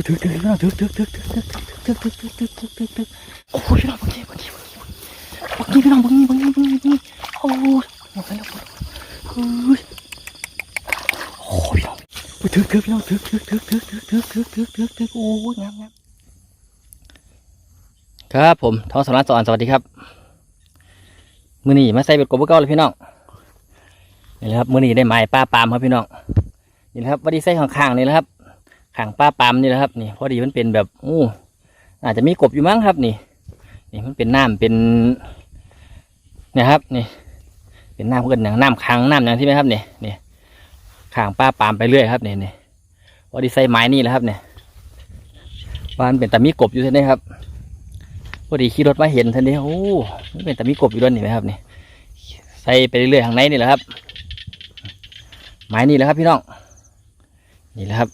อ้ถึกถึกถึกถึกถึกถึกถึกถึกถึกถึกถึกถึกถึกถึกโอ้ยพี่น้องบางทีบางทีบางทีพี่น้องบางทีบางทีบางทีบางทีโอ้ยหมดแล้วเฮ้ยโอ้ยพี่น้องโอ้ถึกถึกพี่น้องถึกถึกถึกถึกถึกถึกถึกถึกถึกถึกโอ้ยงามงามครับผมท้องสำนักสอนสวัสดีครับมือหนีมาใส่เบ็ดกบเก้าเลยพี่น้องนี่แหละครับมือหนีได้หมายป้าปามครับพี่น้องนี่แหละครับวัดดีใส่ข้างๆนี่แหละครับ ข้างป้าปามนี่แหละครับนี่พอดีมันเป็นแบบอู้อาจจะมีกบอยู่มั้งครับนี่นี่มันเป็นน้ำเป็นเนี่ยครับนี่เป็นน้ำเกินอย่างน้ำค้างน้ำอย่างที่ไหมครับนี่นี่ข้างป้าปามไปเรื่อยครับนี่นี่พอดีใส่ไม้นี่แหละครับเนี่ยว่ามันเป็นแต่มีกบอยู่ท่านนี้ครับพอดีขี่รถมาเห็นท่านนี้โอ้มันเป็นแต่มีกบอยู่ด้วยนี่ไหมครับนี่ใส่ไปเรื่อยๆข้างในนี่แหละครับ ไม้นี่แหละครับพี่น้องนี่แหละครับ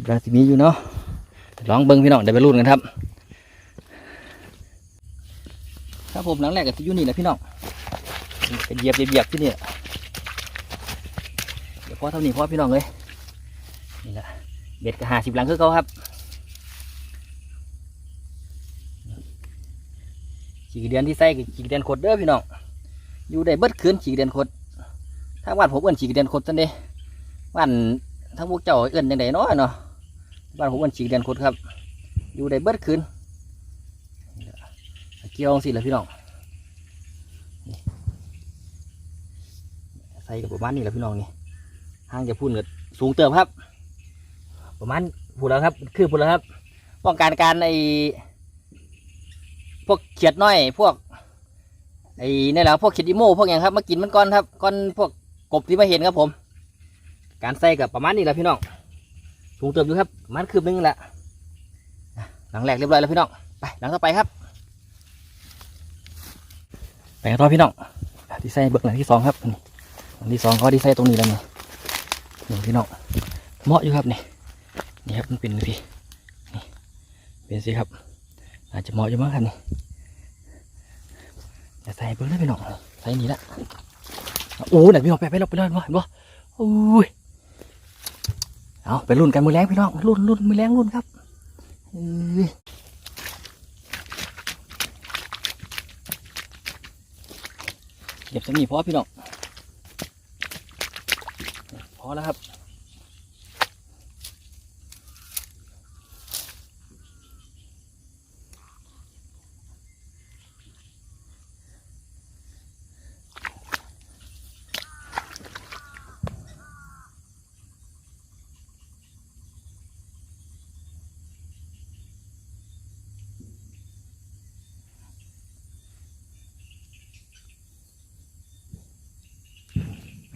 คิดว่าสิมีอยู่เนาะลองเบิ้งพี่น้องได้ไปรุ่นกันครับ ครับผมหลังแรกกับที่อยู่นี่แหละพี่น้องเป็นเหยียบเหยียบที่นี่เดี๋ยวพอเท่านี้พอพี่น้องเลยนี่แหละเบ็ดกับหาสิบหลังคือเขาครับขี่เดือนที่ใส่กับขี่เดือนขดเด้อพี่น้องอยู่ได้เบิดคืนขี่เดือนขดถ้าวันผมเอิ้นขี่เดือนขดซันเด้วันทั้งพวกเจ้าเอิ้นยังไงเนาะเนาะ บ้านผมมันฉีกเดือนคุดครับ อยู่ได้เบิดคืนเกี่ยวสิละพี่น้องใส่กับประมาณนี้แหละพี่น้องนี่ห่างจะพูดกับสูงเติมครับ ประมาณพูดแล้วครับ คือพูดแล้วครับ ป้องกันการไอพวกเขียดน้อยพวกไอ้นี่แหละพวกเขียดอีโม่พวกอย่างครับมากินมันก่อนครับก่อนพวกกบที่มาเห็นครับผม การใส่กับประมาณนี้แหละพี่น้อง สูงเติมอยู่ครับมันคืบนึงแหละหลังแรกเรียบร้อยแล้วพี่น้องไปหลังต่อไปครับไปกันต่อพี่น้องอะที่ใส่เบิกหลังที่สองครับนี่หลังที่สองก็ที่ใส่ตรงนี้แล้วนี่นี่พี่น้องเหมาะอยู่ครับนี่นี่ครับมันเป็นสินี่เป็นสิครับอาจจะเหมาะอยู่มากครับนี่จะใส่เบิกเลยพี่น้องใส่นี่ละโอ้หนักพี่น้องไปไปเราไปเลยเห็นบ่เห็นบ่โอ้ย เอาไปรุ่นกันมือแรงพี่น้องรุ่นรุ่นมือแรงรุ่นครับเก็บสมีพอพี่น้องพอแล้วครับ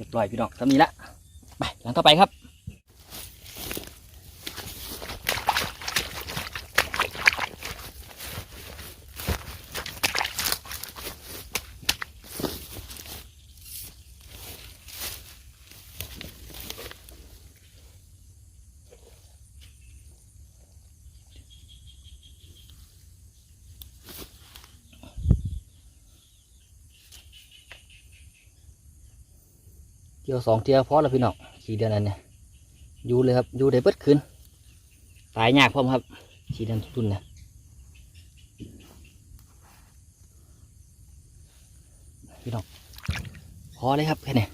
เรียบร้อยพี่น้องสำนีละไปหลังต่อไปครับ ที่ยวสองเที่ยวพอแล้วพี่น้องขี่เดือนนั้นเนี่ยอยู่เลยครับอยู่ได้เบิดคืนตายยากพร้อมครับขี่เดือนตุนเนี่ยพี่น้องพอเลยครับแค่นี้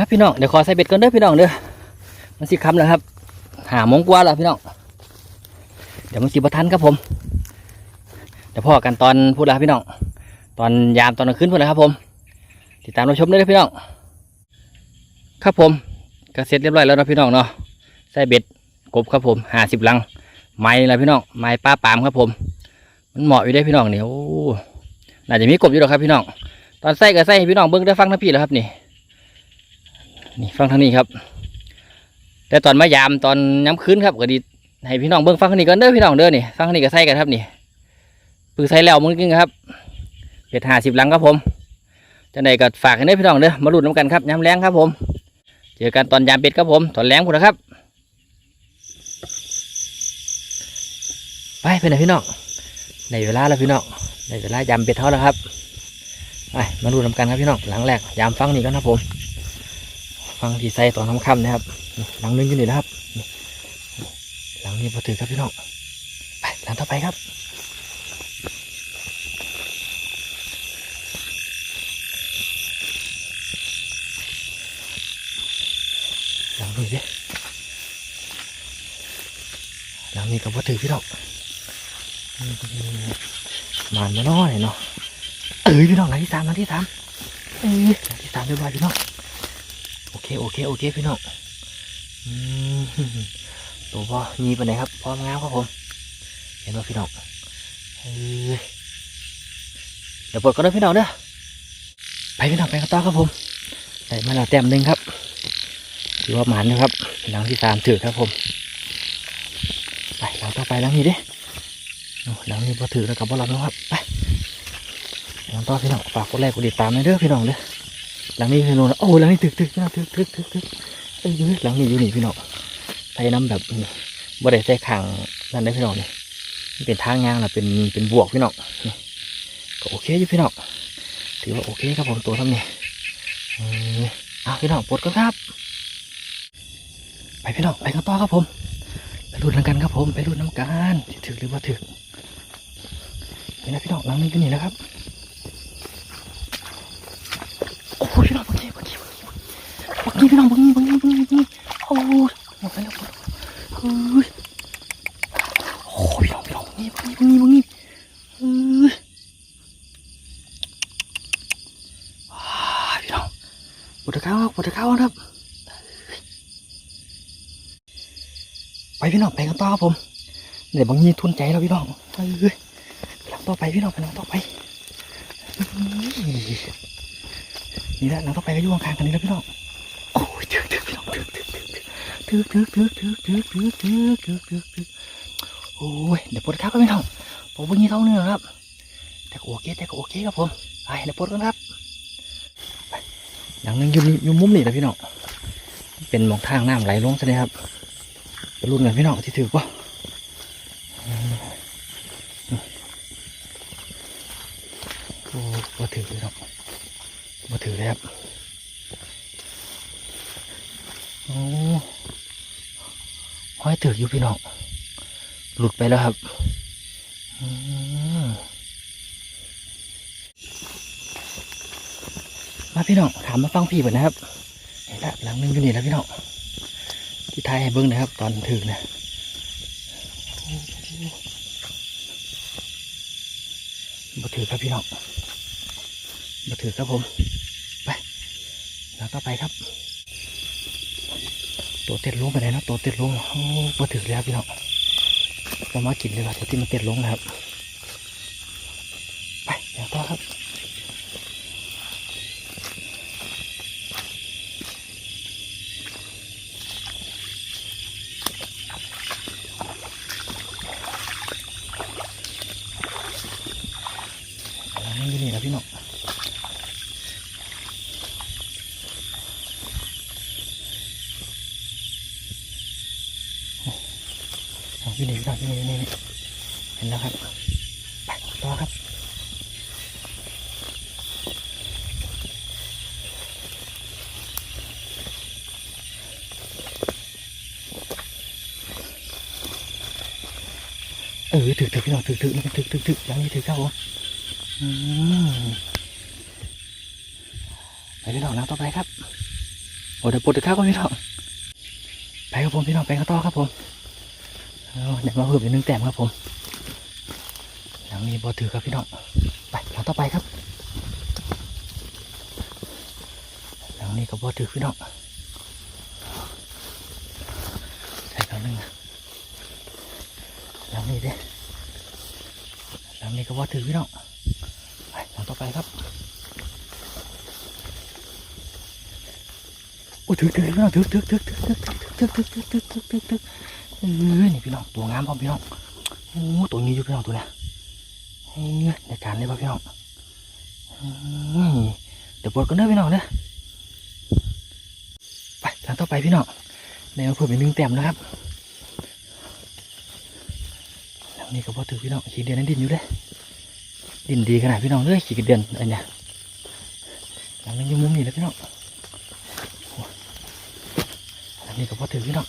ครับพี่น้องเดี๋ยวขอใส่เบ็ดก่อนเด้อพี่น้องเด้อมันสิคำแล้วครับ หามงกว่าแล้วพี่น้องเดี๋ยวมันสิบทันครับผมเดี๋ยวพ่อกันตอนพูดแล้วพี่น้องตอนยามตอนกลางคืนพูดนะครับ ผม ติดตามรับชมได้เลยพี่น้องครับผมก็เสร็จเรียบร้อยแล้วนะพี่น้องเนาะใส่เบ็ดกบครับผมห้าสิบลัง ไม้ละพี่น้องไม้ป้าปามครับผม มันเหมาะอยู่ได้พี่น้องเนี่ยโอ้น่าจะมีกบอยู่หรอครับพี่น้องตอนใส่ก็ใส่พี่น้องเบิ้งได้ฟังทั้งพี่แล้วครับนี่ นี่ฟังทางนี้ครับ แต่ตอนมายามตอนย้ำคืนครับก็ดีให้พี่น้องเบิ้งฟังทางนี้ก่อนเด้อพี่น้องเด้อนี่ฟังทางนี้ก็ใส่กันครับนี่ปืนใส่แล้วมึงกินครับเบ็ดห้าสิบลังครับผมจังใดก็ฝากให้ได้อพี่น้องเด้อมาลุ้นน้ำกันครับย้ำแรงครับผม เจอกันตอนยามเป็ดครับผมตอนแรงพุ่นะครับ ไปไปไหนพี่น้องในเวลาแล้วพี่น้องในเวลายามเป็ดเท่าแล้วครับไปมาดูน้ำกันครับพี่น้องหลังแรกยามฟังนี่กันครับผม ฟังที่ใส่ตอนค่ำๆนะครับ หลังนึงอยู่นี่นะครับ หลังนี้พอถือครับพี่น้องไปหลังต่อไปครับหลังนี้ดิหลังนี้ก็พอถือพี่น้องมันมาน้อยเนาะเอ้ยพี่น้องหลังที่สามหลังที่สามเอ้ยหลังที่สามเรียบร้อยพี่น้อง โอเคโอเคโอเคพี่น้องตัวพ่อมีไปไหนครับพ่อมางามครับผม เห็นว่าพี่น้องเดี๋ยวปลดก็ได้พี่น้องเด้อไปพี่น้องไปกันต่อครับผมได้มาแล้วแต้มหนึ่งครับถือว่าหมันนะครับหลังที่สามถือครับผม ไปเราต่อไปหลังนี้ดิหลังนี้พอถือแล้วกับพวกเราแล้วครับไปหลังต่อพี่น้องฝากกดไลค์กดติดตามหน่อยเด้อพี่น้องเด้อ หลังนี้คือโน่นโอ้หลังนี้ถึกถึกพี่น้องถึกถึกถึกถึกเอ้ยหลังนี้อยู่นี่พี่น้องใส่น้ำแบบนี้บ่ได้ใส่ขังนั่นได้พี่น้องนี่มันเป็นทางยางนะเป็นเป็นบวกพี่น้องก็โอเคอยู่พี่น้องถือว่าโอเคครับผมตัวทำนี่เอออะพี่น้องปลดกันครับ ไปพี่น้องไปกันต่อครับผมไปรุ่นน้ำกันครับผมไปรุ่นน้ำกันถึกหรือว่าถึกนี่นะพี่น้องหลังนี้ก็นี่นะครับโอ้โหพี่น้องบางทีบางทีบางทีบางที พี่น้องบางทีบางทีบางทีบางทีโอ้ยหมดไปแล้วหมดเฮ้ยโอ้ยพี่น้องพี่น้องบางทีบางทีบางทีบางทีเฮ้ยว้าพี่น้องปวดข้าวครับปวดข้าวครับไปพี่น้องไปกันต่อครับผมเดี๋ยวบางยีทุนใจแล้วพี่น้องเอ้ยหลังต่อไปพี่น้องไปหลังต่อไปนี่แหละหลังต่อไปก็อยู่ข้างๆกันนี่แล้วพี่น้องโอ้ยถึกถึกพี่น้องถึกถึกถึก ถึกถึกถึกถึกถึกถึกถึกถึกถึกถึกโอ้ยเดี๋ยวปวดขากันพี่น้องผมบางยีเท่านี้ครับ แต่ก็โอเคแต่ก็โอเคครับผมไปเดี๋ยวปวดกันครับอย่างนึงอยู่นี่อยู่มุมนี่นะพี่น้องเป็นมองทางน้ำไหลลงใช่ไหมครับไปรุ่นกันพี่น้องที่ถือป่ะโอ้มาถือเลยครับมาถือเลยครับ โอ้ห้อยถืออยู่พี่น้อง หลุดไปแล้วครับมาพี่น้องถามมาฟังพี่ก่อนนะครับเห็นละหลังนึงอยู่นี่แล้วพี่น้องที่ท้ายให้เบิ้งนะครับ ตอนถึงนะมาถือครับพี่น้องมาถือครับผมไปแล้วก็ไปครับตัวเต็ดลงไปไหนนะตัวเต็ดลงโอ้มาถือแล้วพี่น้อง ก็มากินเลยว่าตัวที่มันเต็ดลงนะครับ ไปเดี๋ยวต่อครับ หลังนี้อยู่นี่แล้วพี่น้องโอ้หลังอยู่ นี่พี่น้องอยู่นี่นี่เห็นแล้วครับไปต่อครับเออถือถือพี่น้องถือถือนี่ถือถือถือหลังนี้ถือเข้าผมอืมไปพี่น้องหลังต่อไปครับโอ้เดี๋ยวปวดข้าก็พี่น้องไปครับผมพี่น้องไปกันต่อครับผม เอาเดี๋ยวมาเพิ่มอีกหนึ่งแต้มครับผม หลังนี้บอถือครับพี่น้อง ไปหลังต่อไปครับ หลังนี้ก็บอถือพี่น้องใส่ครั้งหนึ่งหลังนี้เด้หลังนี้ก็บอถือพี่น้อง ไปหลังต่อไปครับโอ้ยถึกถึกพี่น้องถึกถึกถึกถึกถึกถึกถึกถึกถึกถึกถึกถึกเออ นี่พี่น้องตัวงามพ่อพี่น้องโอ้ตัวนี้อยู่พี่น้องตัวนี้ยเฮ้ยในการเลยพ่อพี่น้องเดี๋ยวปวดกันเด้อพี่น้องเด้อไปทางต่อไปพี่น้องในมาเพิ่มอีกหนึ่งแต้มนะครับแล้วนี่ก็พอถือพี่น้องขี้เดือนนั้นดินอยู่เด้อดินดีขนาดพี่น้องเลยขี้เดือนอันเนี้ยหลังนี้อยู่มุมนี้แล้วพี่น้องอันนี้ก็พอถือพี่น้อง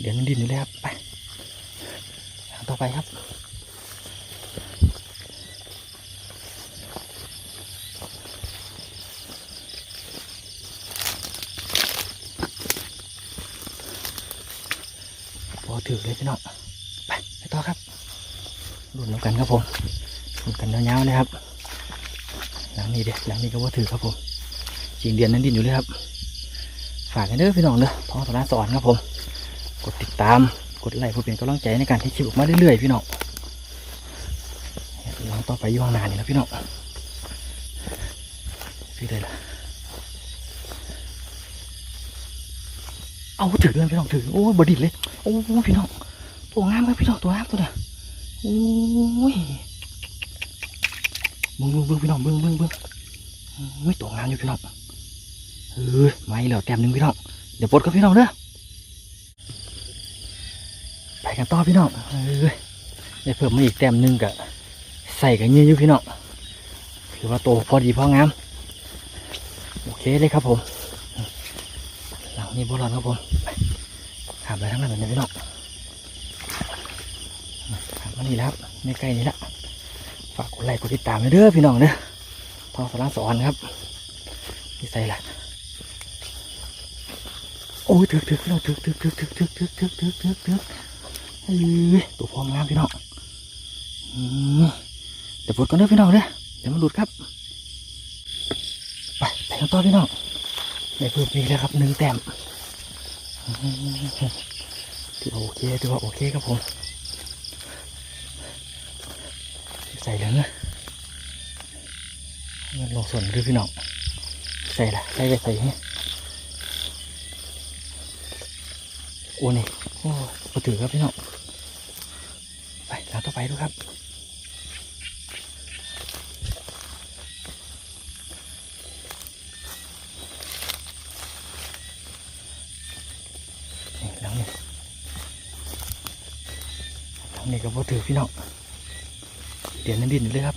เดี๋ยวมันดินอยู่เลยครับไปทางต่อไปครับพอถือเลยพี่น้องไปไปต่อครับรุ่นน้ำกันครับผมรุ่นกันยาวๆนะครับหลังนี้เด็ดหลังนี้ก็พอถือครับผมจริงเดียนนั้นดินอยู่เลยครับฝากกันเด้อพี่น้องเด้อท้องตลาดสอนครับผม กดติดตามกดไลค์เพื่อเป็นกำลังใจในการที่คลิปออกมาเรื่อยๆพี่น้องลองต่อไปยู่ข้างหน้านี่นะพี่น้องพี่เลยล่ะเอาถือเลยพี่น้องถือโอ้ยบดิดเลยโอ้พี่น้องตัวงามครับพี่น้องตัวงามตัวน่ะโอ้ยเบิ้งเบิ้งบิ้งพี่น้องเบิ้งเบิ้งเบิ้งโอ้ยตัวงามอยู่พี่น้องเออไม่เหลือแต้มหนึ่งพี่น้องเดี๋ยวปลดกับพี่น้องเด้อ ไปกันต่อพี่น้องเออได้เพิ่มมาอีกแต้มหนึ่งกะใส่กันเยอะอยู่พี่น้องถือว่าโตพอดีพองามโอเคเลยครับผม หลังนี้โบราณครับผมขามไปทั้งนั้นเลยพี่น้องขามมานี่แล้วครับไม่ใกล้นี่ละฝากกดไลค์กดติดตามเด้อพี่น้องเด้อทองสารสอนครับนี่ใส่ละโอ้ยถึกถึกพี่น้องถึกถึกถึกถึกถึกถึกถึกถึกถึกถึกเอ้ย ตัวพองงามพี่น้องเดี๋ยวปลดก่อนเด้อพี่น้องเด้อเดี๋ยวมันหลุดครับ ไปไปกันต่อพี่น้องได้เพิ่มอีกแล้วครับหนึ่งแต้มถือว่าโอเคถือว่าโอเคครับผมใส่เหลืองนะมันลงส่วนด้วยพี่น้องใส่ละใส่ไปใส่เนี่ยโอ้นี่โอ้มาถือครับพี่น้อง ต่อไปดูครับ นี่หลังนี้หลังนี้ก็บ่ถือพี่น้องเดี๋ยวนั้นดินดูเลยครับ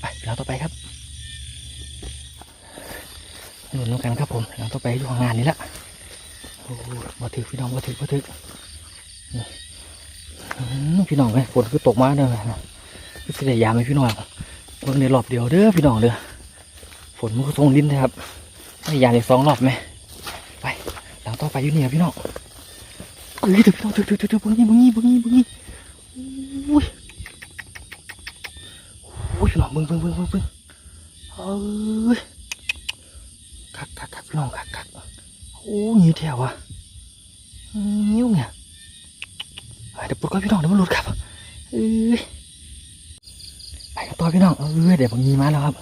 ไปหลังต่อไปครับหนุนลงกันครับผมหลังต่อไปอยู่ข้างงานนี้ละโอ้มาถือพี่น้องมาถือมาถือ พี่น้องไงฝนคือตกมาเด้อะคือสิได้ยามไหมพี่น้องเพิ่งในรอบเดียวเด้อพี่น้องเด้อฝนมันก็ทรงลิ้นนะครับได้ยามอีกสองรอบไหมไปหลังต่อไปอยู่นี่ครับพี่น้องเอ้ยถือพี่น้องถือถือถือถือบึ้งยี่บึ้งยี่บึ้งยี่บึ้งยี่อุ้ยอุ้ยพี่น้องบึ้งบึ้งบึ้งบึ้งบึ้งเอ้ยคักคักคักพี่น้องคักคักโอ้ยแถวอะนิ้วเนี่ย เดี๋ยวปลดก่อนพี่น้องเดี๋ยวมันหลุดครับเอ้ยไปกันต่อพี่น้องเอ้ยเดี๋ยวผมยีมาแล้วครับ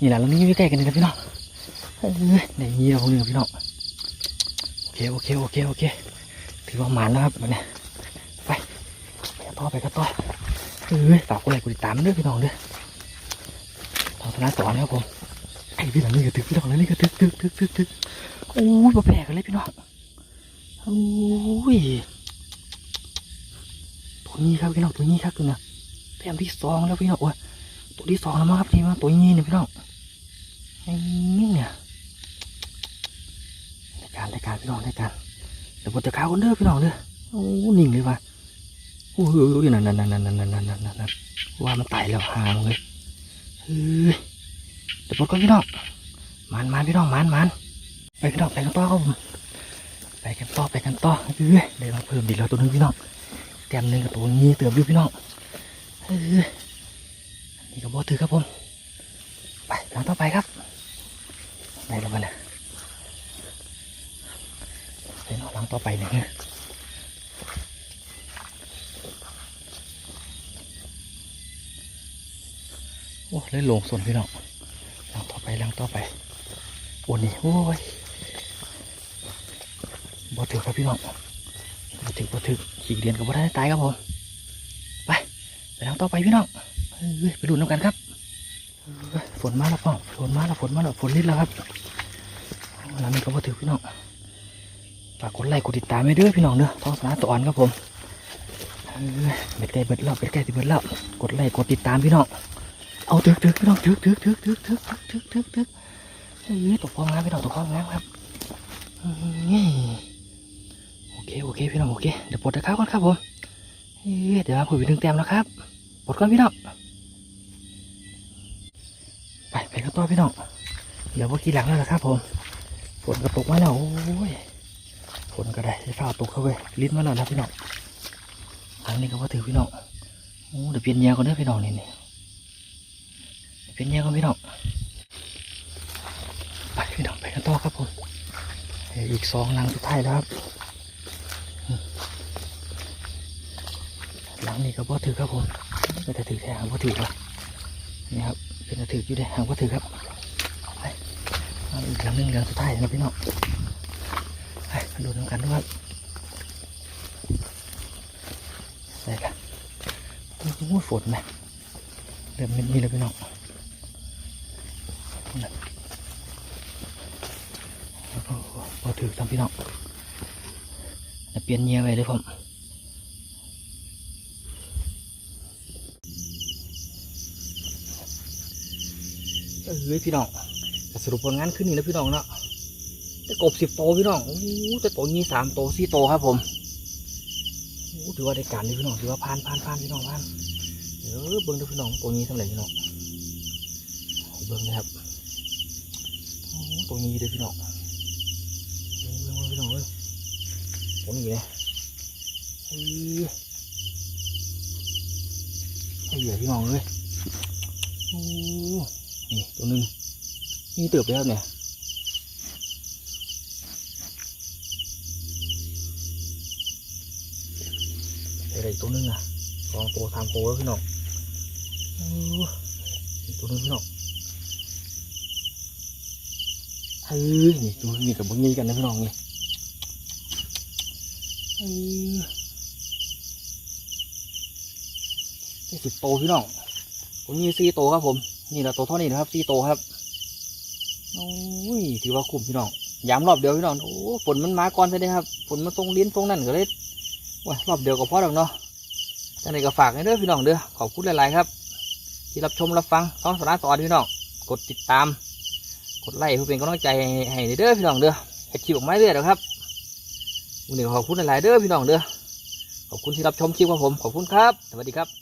นี่แหละเรานี่อยู่ใกล้กันเลยนะพี่น้องเอ้ยเดี๋ยวยีเราคนนึงพี่น้องโอเคโอเคโอเคโอเคถือว่าหมานแล้วครับวันนี้ไปไปกันต่อไปกันต่อเอ้ยฝากกดไลค์กดติดตามด้วยพี่น้องเด้อทางธนาสอนครับผมไอ้พี่หลังนี่ก็ตึกพี่น้องแล้วนี่ก็ตึกตึกตึกตึกตึกโอ้ยมาแปลกันเลยพี่น้องโอ้ย ตัวนี้ครับพี่น้องตัวนี้ครับตัวน่ะแต้มที่สองแล้วพี่น้องโอ้ยตัวที่สองแล้วมั้งครับนี่มาตัวนี้เนี่ยพี่น้องไอ้นี่เนี่ยรายการรายการพี่น้องรายการเดี๋ยวผมจะข้าวคนเด้อพี่น้องเด้อโอ้นิ่งเลยว่ะโอ้ยนั่นนั่นนั่นนั่นนั่นนั่นนั่นนั่นนั่นว่ามันไตายแล้วห่างเลยเฮ้ยเดี๋ยวผมก็พี่น้องมันมันพี่น้องมันมันไปกันต่อไปกันต่อครับผมไปกันต่อไปกันต่อเอ้ยได้มาเพิ่มดีแล้วตัวนึงพี่น้อง แต้มหนึ่งกับตัวนี้เติมอยู่พี่น้องนี่ก็บอถือครับผม ไปหลังต่อไปครับได้แล้วมันนะไปนอนหลังต่อไปหนึ่งโอ้เลยลงส่วนพี่น้องหลังต่อไปหลังต่อไปโอ้นี่โอ้ยบ่ถือครับพี่น้องบ่ถือบ่ถือ ขี่เรียนกับบ่ได้ตายครับผมไปไปทางต่อไปพี่น้องไปดูน้ำกันครับ ฝนมาแล้วพ่อฝนมาแล้วฝนมาแล้วฝนลิดแล้วครับหลังนี้ก็บ่ถือพี่น้องฝากกดไลค์กดติดตามให้ด้อพี่น้องเด้อท้องสนาตอนครับผมเอ้ยเบ็ดไก่เบ็ดแล้วเบ็ดไก่ติเบ็ดแล้วกดไลค์กดติดตามพี่น้องเอาถือถือพี่น้องถือถือถือถือถือถือถือถือถือเอ้ยตกฟองน้ำพี่น้องตกฟองน้ำครับเอ้ย เคโอเคพี่น้องโอเคเดี๋ยวปลดตะข้าวก่อนครับผมเดี๋ยวมาคุยไปถึงแต้มแล้วครับปลดก่อนพี่น้องไปไปกันต่อพี่น้องเดี๋ยวว่ากี่หลังแล้วล่ะครับผมฝนก็ตกมาแล้วโอ้ยฝนก็ได้ไอ้าตกเข้าไปลิ้นมาแล้วนะพี่น้องทางนี้ก็ว่าถือพี่น้องโอ้เดี๋ยวเปลี่ยนยงก่อนเด้อพี่น้องนี่นี่เปลี่ยนยงก่อนพี่น้องไปพี่น้องไปกันต่อครับผมเอออีกสองหลังสุดท้ายแล้วครับ หลัง นี้ก็บ่ถือครับผมก็จะถือแค่หางบ่ถือวะนี่ครับเป็นถืออยู่ได้หางบ่ถือครับไปเอาอีกหลังหนึงหลังสุดท้ายนะพี่น้องไปดูน้ำกันด้วยครับใส่กันโอ้โหฝนไหมเริ่มมีแล้วพี่น้องนั่นโอ้โหบ่ถือทำพี่น้องเปลี่ยนเงียไปเลยผม เอ้ยพี่น้องสรุปผลงานขึ้นนี่แล้วพี่น้องเนาะแต่กบสิบโตวพี่น้องโอ้แต่ตัวนี้สามโตวสี่โตวครับผมโอ้ถือว่าได้การเลยพี่น้องถือว่าผ่านผ่านผ่านพี่น้องผ่านเดี๋ยวเบิ้งดูพี่น้องตัวนี้เท่าไหร่พี่น้องเบิ้งนะครับโอ้ตัวนี้เลยพี่น้องเบิ้งเบิ้งพี่น้องเอ้ยตัวนี้เลยเฮ้ยไอ้เหยื่อพี่น้องเลยโอ้ นี่ตัวหนึ่งนี่เติบไปแล้วเนี่ยอะไรตัวหนึงอะสองตัวสามตัวแล้วพี่น้องอ้อีกตัวหนึงพี่น้องเฮ้ยนี่ตัวนี้กับบุญยี่กันนะพี่น้องนี่เฮ้ยได้สิบโตพี่น้องตัวนี้สี่โตครับผม นี่แหละตัวเท่านี้นะครับสี่โตครับโอ้ยถือว่าคุ้มพี่น้องย้ำรอบเดียวพี่น้องโอ้ฝนมันมาก่อนใช่ไหมครับฝนมันตรงลิ้นตรงนั่นก็เลยว้ารอบเดียวก็พอแล้วเนาะจังไดก็ฝากให้เด้อพี่น้องเด้อขอบคุณหลายๆครับ ที่รับชมรับฟังท้องสาระสอนพี่น้องกดติดตาม กดไลค์เพื่อเป็นกำลังใจให้ให้เด้อพี่น้องเด้อให้คลิปออกมาเรื่อยๆนะครับวันนี้ขอบคุณหลายๆเด้อพี่น้องเด้อขอบคุณที่รับชมคลิปของผมขอบคุณครับ สวัสดีครับ